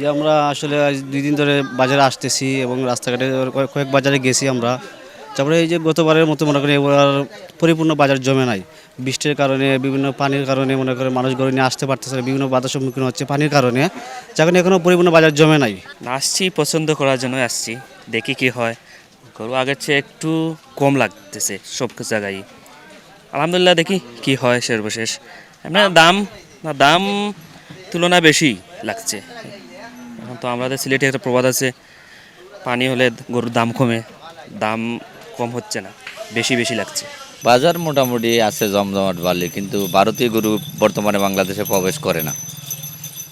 যে আমরা আসলে দুই দিন ধরে বাজারে আসতেছি এবং রাস্তাঘাটে কয়েক- বাজারে গেছি আমরা। তারপরে এই যে গতবারের মতো মনে করি এবার পরিপূর্ণ বাজার জমে নাই। বৃষ্টির কারণে, বিভিন্ন পানির কারণে মনে করে মানুষ গরু নিয়ে আসতে পারতেছে না, বিভিন্ন বাধার সম্মুখীন হচ্ছে পানির কারণে। কারণে এখনও পরিপূর্ণ বাজার জমে নাই। আসছি, পছন্দ করার জন্য আসছি। দেখি কি হয়। গরু আগের চেয়ে একটু কম লাগতেছে সব জায়গায়। আলহামদুলিল্লাহ, দেখি কি হয় সর্বশেষ। এমনি দাম, না, দাম তুলনা বেশি লাগছে। তো আমাদের সিলেটে একটা প্রবাদ আছে পানি হলে গরুর দাম কমে দাম কম হচ্ছে না বেশি বেশি লাগছে। বাজার মোটামুটি আছে জমজমাট বালি কিন্তু ভারতীয় গরু বর্তমানে বাংলাদেশে প্রবেশ করে না।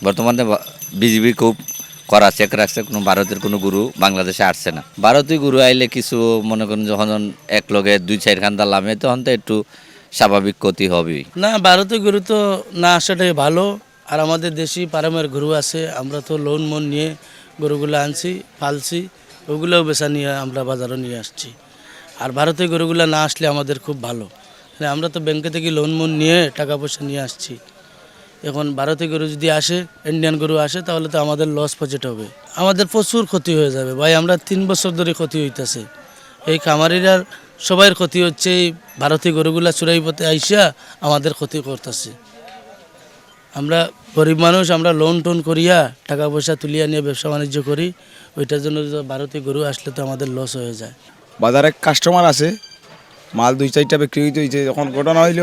বর্তমানে বিজিবি খুব করা চেক রাখছে কোনো ভারতের কোনো গুরু বাংলাদেশে আসছে না। ভারতীয় গুরু আইলে কিছু মনে করেন যখন এক লগে দুই চার খান দালামে তখন তো একটু স্বাভাবিক ক্ষতি হবেই। না ভারতীয় গুরু তো না আসাটাই ভালো। আর আমাদের দেশি পারামের গরু আছে, আমরা তো লোন মন নিয়ে গরুগুলো আনছি, পালছি, ওগুলোও বেচা নিয়ে আমরা বাজারও নিয়ে আসছি। আর ভারতীয় গরুগুলো না আসলে আমাদের খুব ভালো। আমরা তো ব্যাংকে থেকে লোন মন নিয়ে টাকা পয়সা নিয়ে আসছি। এখন ভারতীয় গরু যদি আসে ইন্ডিয়ান গরু আসে, তাহলে তো আমাদের লস বাজেট হবে। আমাদের প্রচুর ক্ষতি হয়ে যাবে। ভাই, আমরা তিন বছর ধরে ক্ষতি হইতেছে। এই খামারিরা সবাইয়ের ক্ষতি হচ্ছে, এই ভারতীয় গরুগুলা চুরাই পথে আইসা আমাদের ক্ষতি করতেছে। আমরা গরিব মানুষ, আমরা লোন টোন করিয়া টাকা পয়সা তুলিয়া নিয়ে ব্যবসা বাণিজ্য করি, ওইটার জন্য ভারতীয় গরু আসলে তো আমাদের লস হয়ে যায়। বাজারে কাস্টমার আছে, মাল দুই চারটা বিক্রি হইতে হয়েছে যখন ঘটনা হইল,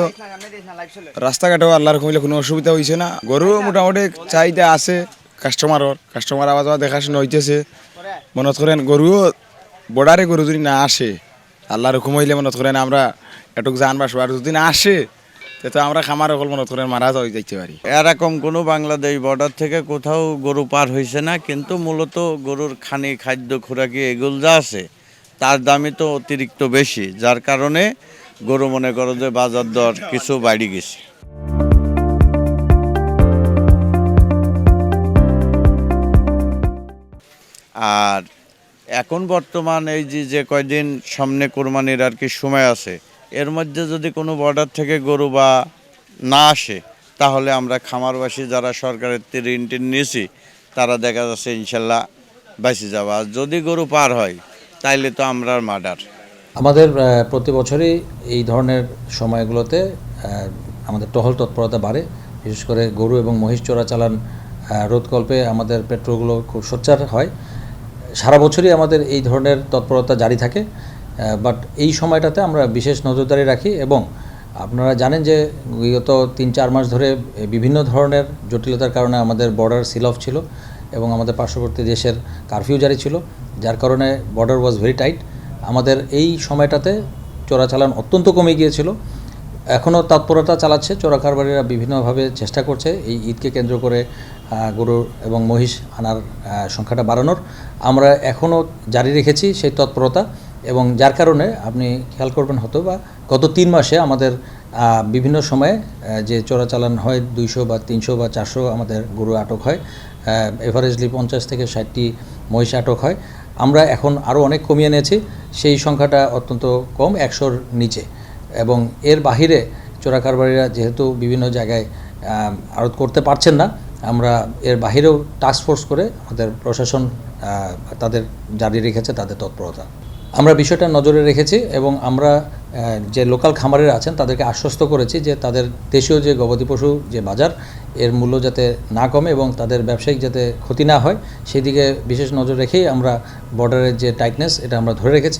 রাস্তাঘাটেও আল্লাহর কমিলে কোনো অসুবিধা হয়েছে না। গরু মোটামুটি চাহিদা আছে কাস্টমারর কাস্টমার আবার যাওয়া দেখাশোনা হইতেছে। মনত করেন গরুও বর্ডারে গরু যদি না আসে, আল্লাহর হুকুম হইলে মনত করেন আমরা এটুক জান বাসবো আর যদি না আসে তো আমরা খামার অকল মনত করেন মারা যাই যাইতে পারি। এরকম কোনো বাংলাদেশ বর্ডার থেকে কোথাও গরু পার হয়েছে না, কিন্তু মূলত গরুর খানি, খাদ্য, খোরাকি এগুলো যা আছে, তার দামই তো অতিরিক্ত বেশি, যার কারণে গরু মনে করো যে বাজার দর কিছু বাড়ি গেছে। আর এখন বর্তমান এই যে যে কয়দিন সামনে কোরবানির আর কি সময় আছে এর মধ্যে যদি কোনো বর্ডার থেকে গরু বা না আসে তাহলে আমরা খামারবাসী যারা সরকারের ঋণ টিন নিয়েছি তারা দেখা যাচ্ছে ইনশাল্লাহ বাঁচে যাওয়া আর যদি গরু পার হয় তাইলে তো আমরা মার্ডার। আমাদের প্রতি বছরই এই ধরনের সময়গুলোতে আমাদের টহল তৎপরতা বাড়ে। বিশেষ করে গরু এবং মহিষ চোরাচালান আহ, রোধকল্পে আমাদের পেট্রোলগুলো খুব সোচ্চার হয়। সারা বছরই আমাদের এই ধরনের তৎপরতা জারি থাকে। বাট এই সময়টাতে আমরা বিশেষ নজরদারি রাখি এবং আপনারা জানেন যে বিগত তিন চার মাস ধরে বিভিন্ন ধরনের জটিলতার কারণে আমাদের বর্ডার সিল অফ ছিল এবং আমাদের পার্শ্ববর্তী দেশের কারফিউ জারি ছিল, যার কারণে বর্ডার ওয়াজ ভেরি টাইট আমাদের এই সময়টাতে চোরাচালান অত্যন্ত কমে গিয়েছিল। এখনও তৎপরতা চালাচ্ছে চোরা কারবারিরা বিভিন্নভাবে চেষ্টা করছে এই ঈদকে কেন্দ্র করে গরু এবং মহিষ আনার সংখ্যাটা বাড়ানোর। আমরা এখনও জারি রেখেছি সেই তৎপরতা। এবং যার কারণে আপনি খেয়াল করবেন হয়তো বা গত তিন মাসে আমাদের বিভিন্ন সময়ে যে চোরাচালান হয় দুইশো বা তিনশো বা চারশো আমাদের গরু আটক হয় এভারেজলি পঞ্চাশ থেকে ষাটটি মহিষ আটক হয়। আমরা এখন আরও অনেক কমিয়ে নিয়েছি সেই সংখ্যাটা অত্যন্ত কম, একশোর নিচে। এবং এর বাহিরে চোরা কারবারিরা যেহেতু বিভিন্ন জায়গায় আড়ত করতে পারছেন না, আমরা এর বাহিরেও টাস্ক ফোর্স করে আমাদের প্রশাসন তাদের জারি রেখেছে তাদের তৎপরতা। আমরা বিষয়টা নজরে রেখেছি এবং আমরা যে লোকাল খামারের আছেন তাদেরকে আশ্বস্ত করেছি যে তাদের দেশীয় যে গবাদি পশু যে বাজার, এর মূল্য যাতে না কমে এবং তাদের ব্যবসায়িক যাতে ক্ষতি না হয়, সেদিকে বিশেষ নজর রেখেই আমরা বর্ডারের যে টাইটনেস এটা আমরা ধরে রেখেছি।